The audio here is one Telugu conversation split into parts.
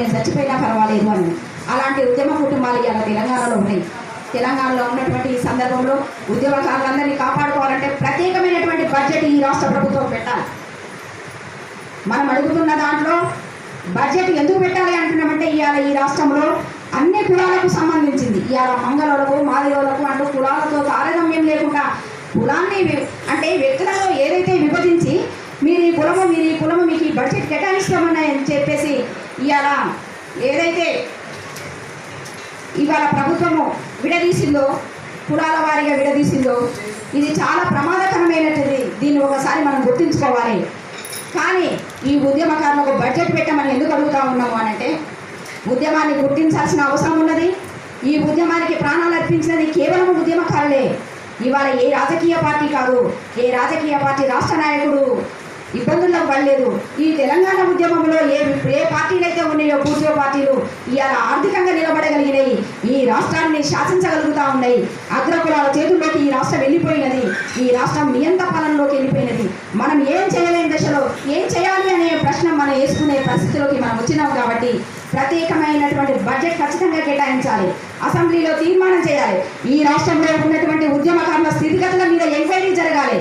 నేను చచ్చిపోయినా పర్వాలేదు అని. అలాంటి ఉద్యమ కుటుంబాలు ఇవాళ తెలంగాణలో ఉన్నాయి. తెలంగాణలో ఉన్నటువంటి ఈ సందర్భంలో ఉద్యమకారులందరినీ కాపాడుకోవాలంటే ప్రత్యేకమైనటువంటి బడ్జెట్ ఈ రాష్ట్ర ప్రభుత్వం పెట్టాలి. మనం అడుగుతున్న దాంట్లో బడ్జెట్ ఎందుకు పెట్టాలి అంటున్నామంటే ఇవాళ ఈ రాష్ట్రంలో అన్ని కులాలకు సంబంధించింది. ఇవాళ మంగళలకు మాదిగోలకు అంటూ కులాలతో తారతమ్యం లేకుండా కులాన్ని అంటే వ్యక్తులలో ఏదైతే విభజించి మీరు ఈ కులము మీరు ఈ కులం మీకు ఈ బడ్జెట్ కేటాయిస్తామని అని చెప్పేసి చేయాలా? ఏదైతే ఇవాళ ప్రభుత్వము విడదీసిందో కులాల వారిగా విడదీసిందో ఇది చాలా ప్రమాదకరమైనది దీన్ని ఒకసారి మనం గుర్తుంచుకోవాలి. కానీ ఈ ఉద్యమకారులకు బడ్జెట్ పెట్టమని ఎందుకు అడుగుతా ఉన్నాము అని అంటే ఉద్యమాన్ని గుర్తించాల్సిన అవసరం ఉన్నది. ఈ ఉద్యమానికి ప్రాణాలు అర్పించినది కేవలం ఉద్యమకారులే. ఇవాళ ఏ రాజకీయ పార్టీ కాదు ఏ రాజకీయ పార్టీ రాష్ట్ర నాయకుడు ఇబ్బందుల్లో పడలేదు. ఈ తెలంగాణ ఉద్యమంలో ఏ ఏ పార్టీ పార్టీలు ఇవాళ ఆర్థికంగా నిలబడగలిగినాయి ఈ రాష్ట్రాన్ని శాసించగలుగుతా ఉన్నాయి అగ్రకులాల చేతుల్లోకి ఈ రాష్ట్రం వెళ్ళిపోయినది ఈ రాష్ట్రం నియంత పాలనలోకి వెళ్ళిపోయినది. మనం ఏం చేయలేని దశలో ఏం చేయాలి అనే ప్రశ్న మనం వేసుకునే పరిస్థితిలోకి మనం వచ్చినాం కాబట్టి ప్రత్యేకమైనటువంటి బడ్జెట్ ఖచ్చితంగా కేటాయించాలి. అసెంబ్లీలో తీర్మానం చేయాలి. ఈ రాష్ట్రంలో ఉన్నటువంటి ఉద్యమకారుల స్థితిగతుల మీద ఎంక్వైరీ జరగాలి.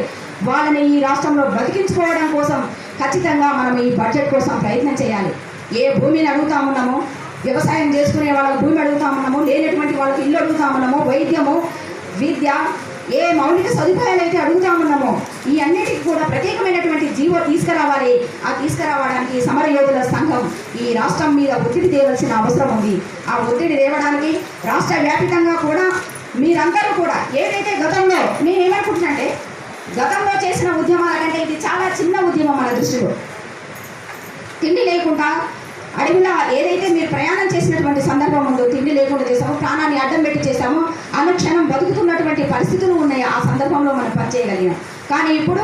వాళ్ళని ఈ రాష్ట్రంలో బతికించుకోవడం కోసం ఖచ్చితంగా మనం ఈ బడ్జెట్ కోసం ప్రయత్నం చేయాలి. ఏ భూమిని అడుగుతా ఉన్నామో వ్యవసాయం చేసుకునే వాళ్ళకి భూమి అడుగుతా ఉన్నాము లేనటువంటి వాళ్ళకి ఇల్లు అడుగుతా ఉన్నాము వైద్యము విద్య ఏ మౌలిక సదుపాయాలు అయితే అడుగుతా ఉన్నామో ఈ అన్నిటికి కూడా ప్రత్యేకమైనటువంటి జీవో తీసుకురావాలి. ఆ తీసుకురావడానికి సమరయోధుల సంఘం ఈ రాష్ట్రం మీద ఒత్తిడి తేవలసిన అవసరం ఉంది. ఆ ఒత్తిడి తేవడానికి రాష్ట్ర వ్యాపితంగా కూడా మీరందరూ కూడా ఏదైతే గతంలో నేను ఏమనుకుంటున్నానంటే గతంలో చేసిన ఉద్యమాల కంటే ఇది చాలా చిన్న ఉద్యమం మన దృష్టిలో. తిండి లేకుండా అడవిలో ఏదైతే మీరు ప్రయాణం చేసినటువంటి సందర్భం ఉందో తిండి లేకుండా చేసామో ప్రాణాన్ని అడ్డం పెట్టి చేసామో అనుక్షణం బతుకుతున్నటువంటి పరిస్థితులు ఉన్నాయి ఆ సందర్భంలో మనం పనిచేయగలిగాం. కానీ ఇప్పుడు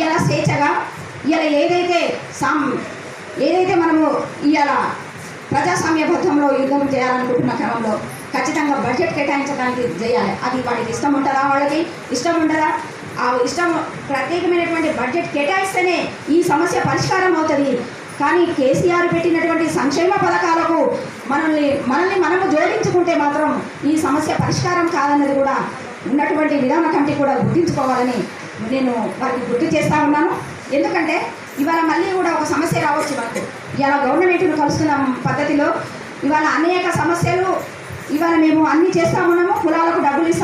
ఇలా స్వేచ్ఛగా ఇలా ఏదైతే సాం ఏదైతే మనము ఇవాళ ప్రజాస్వామ్యబద్ధంలో యుద్ధం చేయాలనుకుంటున్న క్రమంలో ఖచ్చితంగా బడ్జెట్ కేటాయించడానికి చేయాలి. అది వాడికి ఇష్టం ఉంటుందా వాళ్ళకి? ఇష్టం ఉండదా? ఆ ఇష్టం ప్రత్యేకమైనటువంటి బడ్జెట్ కేటాయిస్తేనే ఈ సమస్య పరిష్కారం అవుతుంది. కానీ కేసీఆర్ పెట్టినటువంటి సంక్షేమ పథకాలకు మనల్ని మనల్ని మనము జోడించుకుంటే మాత్రం ఈ సమస్య పరిష్కారం కాదన్నది కూడా ఉన్నటువంటి విధాన కమిటీ కూడా గుర్తించుకోవాలని నేను వారికి గుర్తు చేస్తా ఉన్నాను. ఎందుకంటే ఇవాళ మళ్ళీ కూడా ఒక సమస్య రావచ్చు మనకు ఇవాళ గవర్నమెంట్ను కలుస్తున్న పద్ధతిలో. ఇవాళ అనేక సమస్యలు ఇవాళ మేము అన్ని చేస్తా ఉన్నాము. కులాలకు డబ్బులు ఇస్తాము